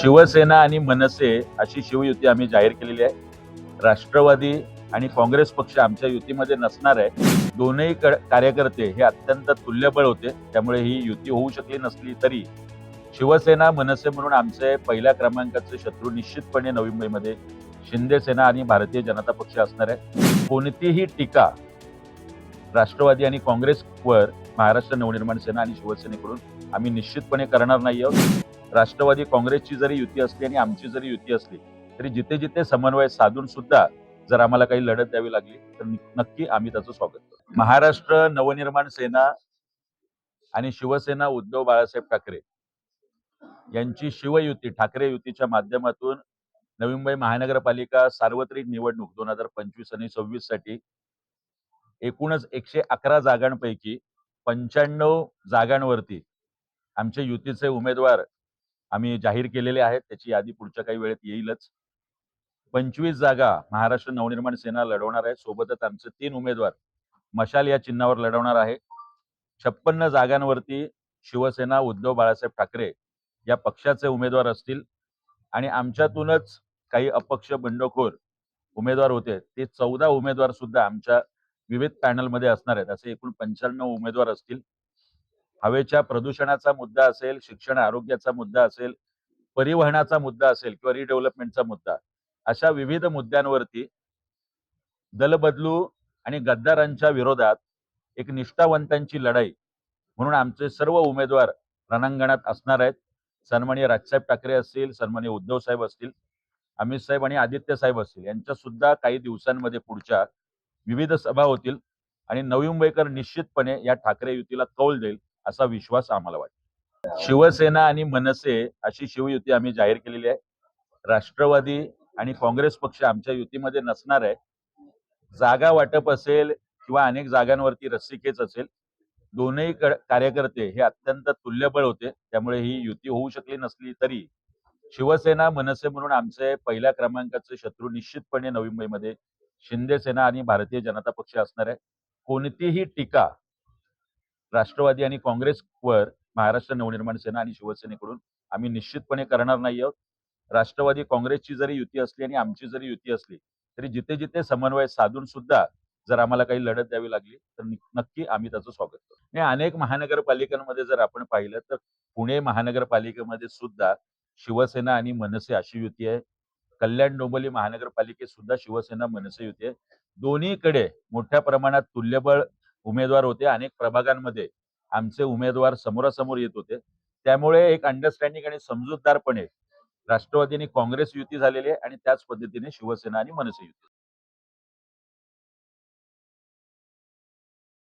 शिवसेना आणि मनसे अशी शिवयुती आम्ही जाहीर केलेली आहे. राष्ट्रवादी आणि काँग्रेस पक्ष आमच्या युतीमध्ये नसणार आहे. दोनही कार्यकर्ते हे अत्यंत तुल्यबळ होते. त्यामुळे ही युती होऊ शकली नसली तरी शिवसेना मनसे म्हणून आमचे पहिल्या क्रमांकाचे शत्रू निश्चितपणे नवी मुंबईमध्ये शिंदेसेना आणि भारतीय जनता पक्ष असणार आहे कोणतीही टीका राष्ट्रवादी आणि काँग्रेसवर महाराष्ट्र नवनिर्माण सेना आणि शिवसेनेकडून आम्ही निश्चितपणे करणार नाही आहोत राष्ट्रवादी काँग्रेसची जरी युती असली आणि आमची जरी युती असली तरी जिथे जिथे समन्वय साधून सुद्धा जर आम्हाला काही लढत द्यावी लागली तर नक्की आम्ही त्याचं स्वागत करू महाराष्ट्र नवनिर्माण सेना आणि शिवसेना उद्धव बाळासाहेब ठाकरे यांची शिवयुती ठाकरे युतीच्या माध्यमातून नवी मुंबई महानगरपालिका सार्वत्रिक निवडणूक दोन हजार पंचवीस आणि सव्वीससाठी एकूणच एकशे अकरा जागांपैकी पंच्याण्णव जागांवरती आमचे युतीचे उमेदवार आम्ही जाहीर केलेले आहेत. त्याची यादी पुढच्या काही वेळेत येईलच. पंचवीस जागा महाराष्ट्र नवनिर्माण सेना लढवणार आहे. सोबतच आमचे तीन उमेदवार मशाल या चिन्हावर लढवणार आहे. छप्पन्न जागांवरती शिवसेना उद्धव बाळासाहेब ठाकरे या पक्षाचे उमेदवार असतील. आणि आमच्यातूनच काही अपक्ष बंडखोर उमेदवार होते. ते चौदा उमेदवार सुद्धा आमच्या विविध पॅनलमध्ये असणार आहेत. असे एकूण पंच्याण्णव उमेदवार असतील. हवेच्या प्रदूषणाचा मुद्दा असेल शिक्षण आरोग्याचा मुद्दा असेल परिवहनाचा मुद्दा असेल किंवा रिडेव्हलपमेंटचा मुद्दा अशा विविध मुद्द्यांवरती दलबदलू आणि गद्दारांच्या विरोधात एक निष्ठावंतांची लढाई म्हणून आमचे सर्व उमेदवार रणांगणात असणार आहेत. सन्माननीय राजसाहेब ठाकरे असतील सन्माननीय उद्धव साहेब असतील अमित साहेब आणि आदित्य साहेब असतील यांच्या सुद्धा काही दिवसांमध्ये पुढच्या विविध सभा होतील आणि नवी मुंबईकर निश्चितपणे या ठाकरे युतीला कौल देईल. असा विश्वास आम्हाला वाटतो. शिवसेना आणि मनसे अशी शिवयुती आम्ही जाहीर केलेली आहे. राष्ट्रवादी आणि काँग्रेस पक्ष आमच्या युतीमध्ये नसणार आहे. जागा वाटप असेल किंवा अनेक जागांवरती रस्सीखेच असेल दोनही कार्यकर्ते हे अत्यंत तुल्यबळ होते. त्यामुळे ही युती होऊ शकली नसली तरी शिवसेना मनसे म्हणून आमचे पहिल्या क्रमांकाचे शत्रू निश्चितपणे नवी मुंबईमध्ये शिंदे सेना आणि भारतीय जनता पक्ष असणार आहे. कोणतीही टीका राष्ट्रवादी आणि काँग्रेसवर महाराष्ट्र नवनिर्माण सेना आणि शिवसेनेकडून आम्ही निश्चितपणे करणार नाही आहोत. राष्ट्रवादी काँग्रेसची जरी युती असली आणि आमची जरी युती असली तरी जिथे जिथे समन्वय साधून सुद्धा जर आम्हाला काही लढत द्यावी लागली तर नक्की आम्ही त्याचं स्वागत करू आणि अनेक महानगरपालिकांमध्ये जर आपण पाहिलं तर पुणे महानगरपालिकेमध्ये सुद्धा शिवसेना आणि मनसे अशी युती आहे. कल्याण डोंबली महानगरपालिकेत सुद्धा शिवसेना मनसे युती आहे. दोन्हीकडे मोठ्या प्रमाणात तुल्यबळ उमेदवार होते. अनेक प्रभागांमध्ये आमचे उमेदवार समोरासमोर येत होते. त्यामुळे एक अंडरस्टँडिंग आणि समजूतदारपणे राष्ट्रवादीने काँग्रेस युती झालेली आहे आणि त्याच पद्धतीने शिवसेना आणि मनसे युती.